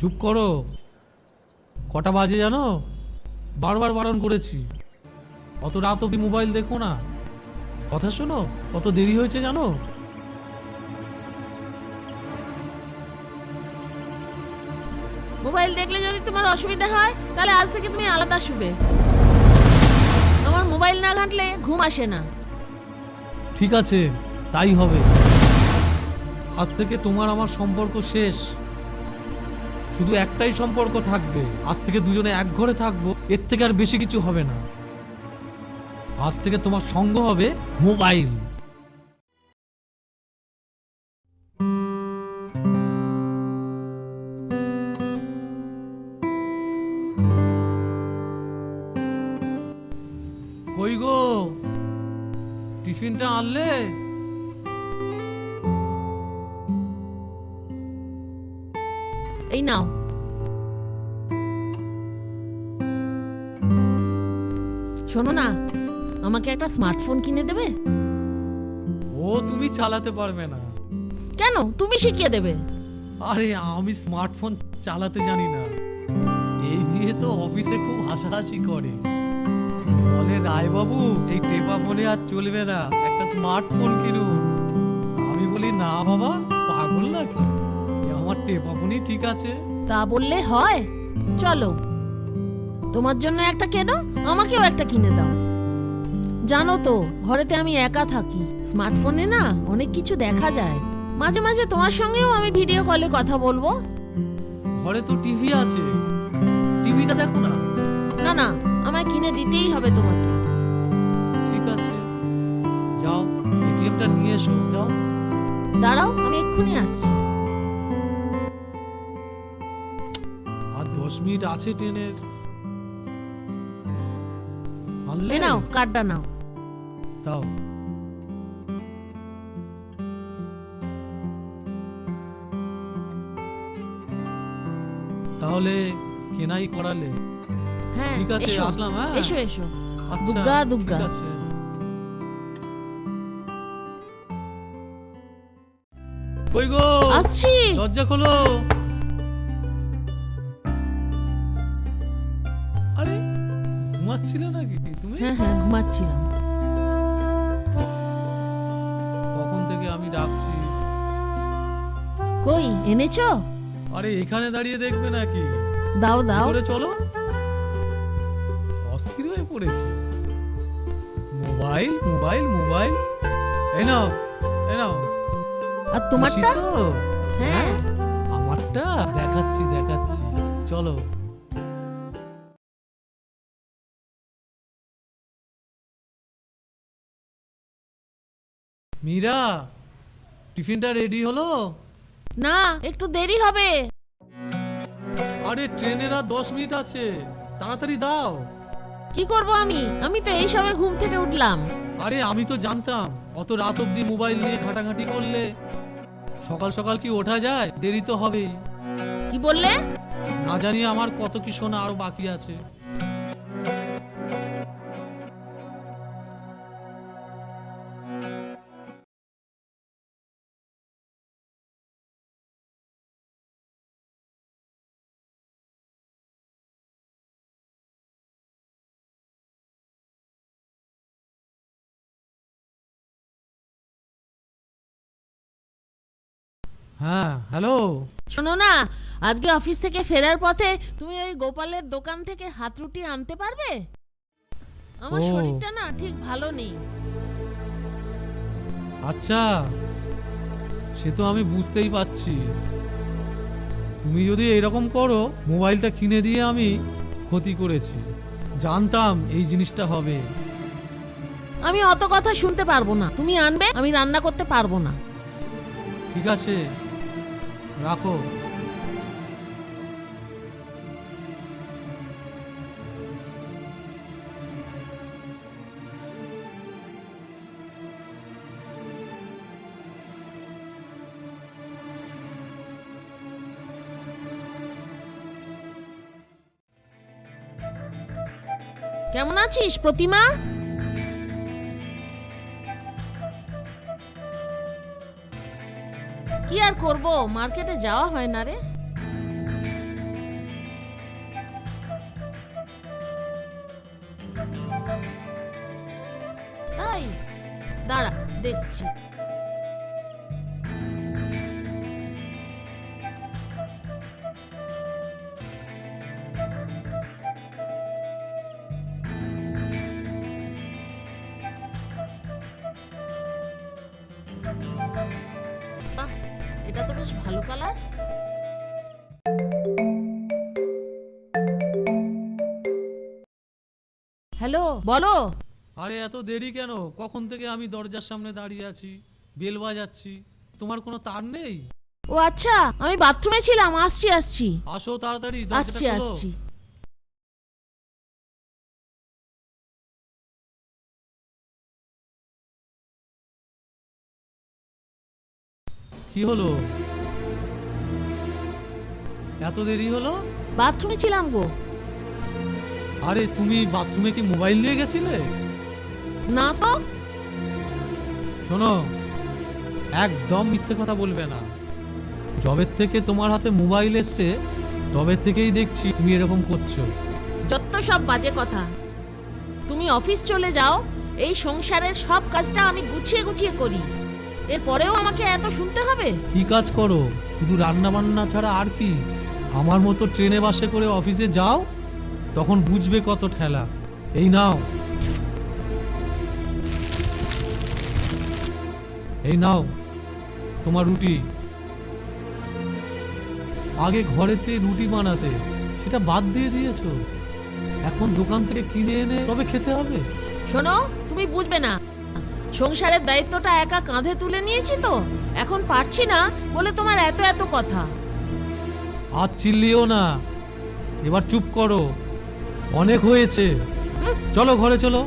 চুপ করো। কটা বাজে জানো? বারবার বারণ করেছি। অত রাত অব্দি মোবাইল দেখো না। কথা শোনো কত দেরি হয়েছে জানো? মোবাইল দেখলে যদি তোমার অসুবিধা হয় তাহলে আজ থেকে তুমি আলাদা শুবে। তোমার মোবাইল না ঘাঁটলে ঘুম আসে না। ঠিক আছে তাই হবে। আজ থেকে তোমার আমার সম্পর্ক শেষ। শুধু একটাই সম্পর্ক থাকবে। আজ থেকে দুজনে এক ঘরে থাকব, এর থেকে আর বেশি কিছু হবে না। আজ থেকে তোমার সঙ্গ হবে মোবাইল। কই গো? টিফিনটা আনলে? এই নাও। শোনো না আমাকে একটা স্মার্টফোন কিনে দেবে? ও তুমি চালাতে পারবে না। কেন? তুমি শিখিয়ে দেবে। আরে আমি স্মার্টফোন চালাতে জানি না। এই নিয়ে তো অফিসে খুব হাসাহাসি করে। বলে রায়বাবু এই টেপা ফোনে আর চলবে না একটা স্মার্টফোন কিনুন। আমি বলি না বাবা পাগল নাকি? ফোনই ঠিক আছে। তা বললে হয়। চলো। তোমার জন্য একটা কেনো? আমাকেও একটা কিনে দাও। জানো তো ঘরেতে আমি একা থাকি। স্মার্টফোনে না অনেক কিছু দেখা যায়। মাঝে মাঝে তোমার সঙ্গেও আমি ভিডিও কলে কথা বলব। ঘরে তো টিভি আছে। টিভিটা দেখো না? না না আমায় কিনে দিতেই হবে তোমাকে। ঠিক আছে। যাও এটিএমটা নিয়ে এসো যাও। দাঁড়াও আমি এক্ষুনি আসছি। মিনিট আছে ট্রেনের? এ নাও কার্ডটা নাও। দাও। তাহলে কেনাই করালে? হ্যাঁ ঠিক আছে এসো। আসলাম হ্যাঁ। এসো এসো। আচ্ছা, দুগ্গা, ঠিক দুগ্গা। আছে। কই গো? আসছি। দরজা খোলো। ঘুমাচ্ছিলে নাকি? তুমি? হ্যাঁ হ্যাঁ ঘুমাচ্ছিলাম। কখন থেকে আমি ডাকছি? কই এনেছো? আরে এখানে দাঁড়িয়ে দেখবে নাকি? দাও দাও। করে চলো। অস্থির হয়ে পড়েছি। Mobile mobile mobile. এই নাও এই নাও। আর তোমারটা? হ্যাঁ আমারটা? দেখাচ্ছি দেখাচ্ছি। চলো। মীরা টিফিনটা রেডি হলো? না একটু দেরি হবে। আরে ট্রেনের আর দশ মিনিট আছে। তাড়াতাড়ি দাও। কি করব আমি? আমি তো এই সময় ঘুম থেকে উঠলাম। আরে আমি তো জানতাম। অত রাত অবধি মোবাইল নিয়ে ঘাটাঘাটি করলে সকাল সকাল কি ওঠা যায়? দেরি তো হবেই। কি বললে? না জানি আমার কত কি শোনা আরও বাকি আছে। হ্যাঁ হ্যালো। শোনো না আজকে অফিস থেকে ফেরার পথে তুমি ওই গোপালের দোকান থেকে হাত রুটি আনতে পারবে? আমার ও। শরীরটা না ঠিক ভালো নেই। আচ্ছা সে তো আমি বুঝতেই পারছি। তুমি যদি এরকম করো মোবাইলটা কিনে দিয়ে আমি ক্ষতি করেছি। জানতাম এই জিনিসটা হবে। আমি অত কথা শুনতে পারব না। তুমি আনবে আমি রান্না করতে পারব না। ঠিক আছে। রাখো। কেমন আছিস প্রতিমা? কি আর করব? মার্কেটে যাওয়া হয় না রে। তাই দাঁড়া দেখছি। ভালো কালার হ্যালো বলো। আরে এত দেরি কেন? কখন থেকে আমি দরজার সামনে দাঁড়িয়ে আছি? বেল বাজাচ্ছি। তোমার কোনো তার নেই? ও আচ্ছা আমি বাথরুমে ছিলাম আসছি আসছি। আসো তাড়াতাড়ি আসছি খোলো। আসছি। কি হলো? এত দেরি হলো? বাথরুমে ছিলাম গো। আরে তুমি বাথরুমে কি মোবাইল নিয়ে গেছিলে? না তো। শোনো একদম মিথ্যে কথা বলবে না। জবের থেকে তোমার হাতে মোবাইল এসছে তবে থেকেই দেখছি তুমি এরকম করছ। যত সব বাজে কথা। তুমি অফিস চলে যাও এই সংসারের সব কাজটা আমি গুছিয়ে গুছিয়ে করি। এরপরেও আমাকে এত শুনতে হবে? কি কাজ করো? শুধু রান্না বান্না ছাড়া আর কি? আমার মতো ট্রেনে বাসে করে অফিসে যাও, তখন বুঝবে কত ঠেলা। এই নাও। এই নাও তোমার রুটি। আগে ঘরেতে রুটি বানাতে, সেটা বাদ দিয়ে দিয়েছ? এখন দোকান থেকে কিনে এনে তবে খেতে হবে? শোনো, তুমি বুঝবে না। সংসারের দায়িত্বটা একা কাঁধে তুলে নিয়েছি তো? এখন পারছি না বলে তোমার এত এত কথা। আর চিল্লিও না। এবার চুপ করো। অনেক হয়েছে। চলো ঘরে চলো।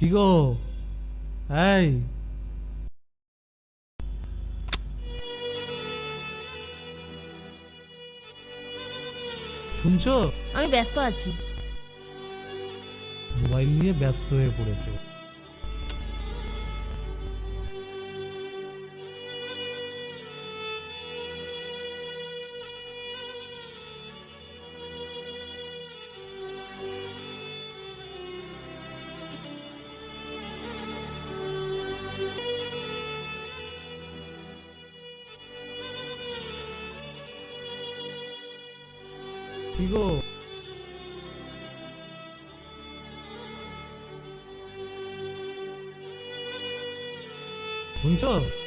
কি গো? এই। শুনছো? আমি ব্যস্ত আছি। মোবাইল নিয়ে ব্যস্ত হয়ে পড়েছে। কি গো শুনছো হ্যালো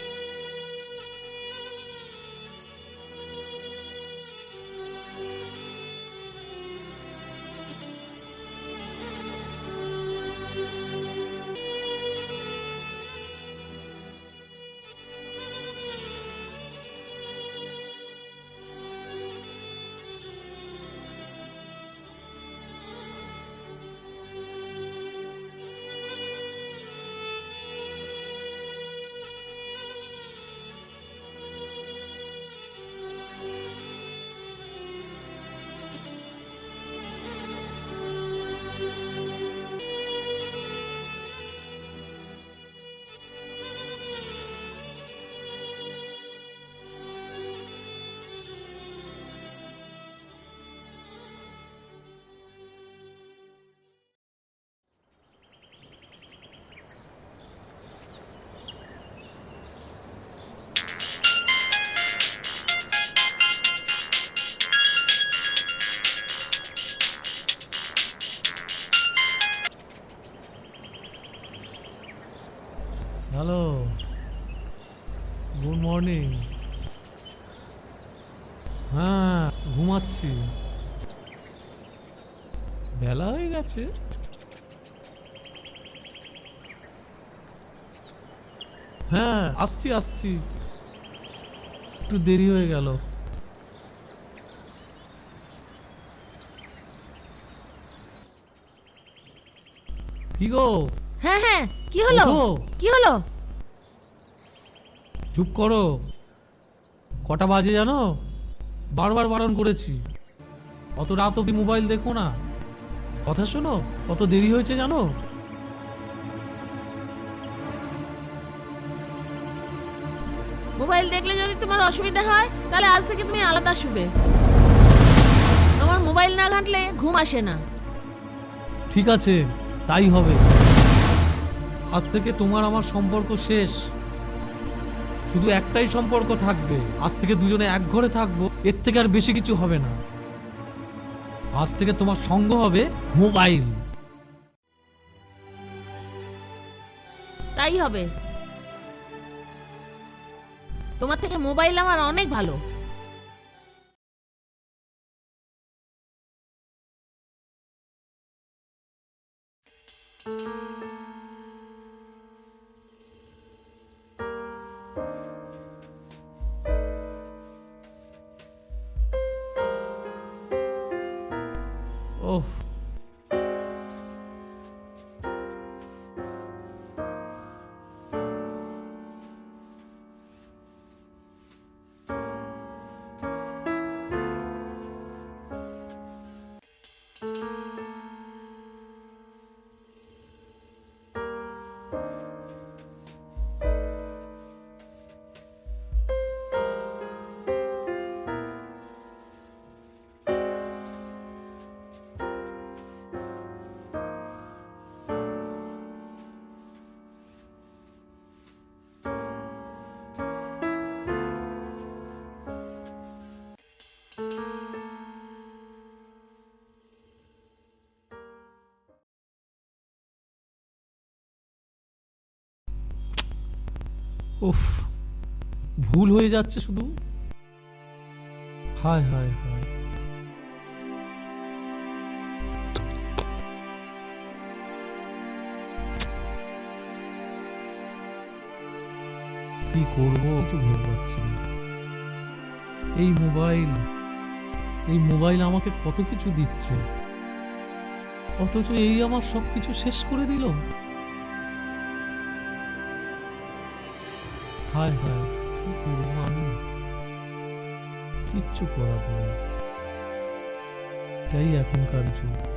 বেলা হ্যাঁ আসছি আসছি। একটু দেরি হয়ে গেল। কি গো? হ্যাঁ হ্যাঁ কি হলো? ওঠো। কি হলো? চুপ করো। কটা বাজে জানো? বারবার বারণ করেছি। অত রাত অব্দি মোবাইল দেখো না। কথা শোনো কত দেরি হয়েছে জানো? মোবাইল দেখলে যদি তোমার অসুবিধা হয় তাহলে আজ থেকে তুমি আলাদা শুবে। তোমার মোবাইল না ঘাঁটলে ঘুম আসে না। ঠিক আছে তাই হবে। আজ থেকে তোমার আমার সম্পর্ক শেষ। শুধু একটাই সম্পর্ক থাকবে। আজ থেকে দুজনে এক ঘরে থাকব এর থেকে আর বেশি কিছু হবে না। আজ থেকে তোমার সঙ্গ হবে মোবাইল। তাই হবে। তোমার থেকে মোবাইল আমার অনেক ভালো। ওহ উফ, ভুল হয়ে যাচ্ছে শুধু। হায় হায় হায়। কি করব কিছু ভেবে পাচ্ছি এই মোবাইল এই মোবাইল আমাকে কত কিছু দিচ্ছে। অথচ এই আমার সবকিছু শেষ করে দিল। হায় হায় কি করব আমি কিচ্ছু করার নেই। তাই এখনকার যুগ।